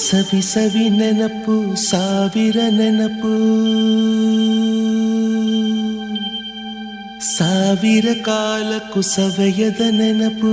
ಸವಿ ಸವಿ ನೆನಪು ಸಾವಿರ ನೆನಪು ಸಾವಿರ ಕಾಲಕ್ಕೂ ಸವೆಯದ ನೆನಪು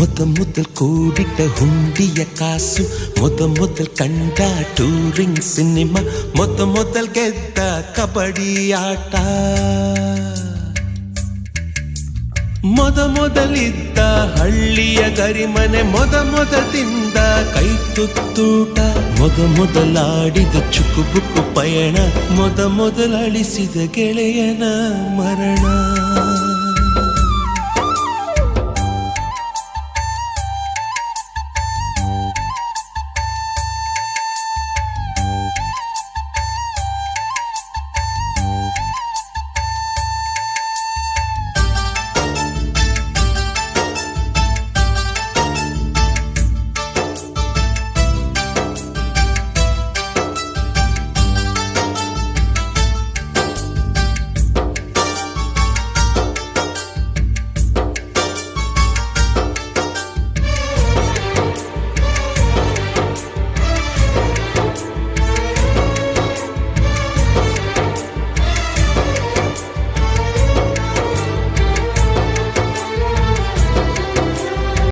ಮೊದಲ್ ಕೂಡಿಟ್ಟ ಹುಂಡಿಯ ಕಾಸು ಮೊದಲ್ ಕಂಡ ಟೂರಿಂಗ್ ಸಿನಿಮಾ ಮೊದಲ್ ಗೆದ್ದ ಕಬಡ್ಡಿ ಆಟ ಮೊದ ಮೊದಲಿದ್ದ ಹಳ್ಳಿಯ ಗರಿಮನೆ ಮೊದ ಮೊದಲಿಂದ ಕೈ ತುತ್ತೂಟ ಮೊದ ಮೊದಲಾಡಿದ ಪಯಣ ಮೊದ ಮೊದಲಳಿಸಿದ ಗೆಳೆಯನ ಮರಣ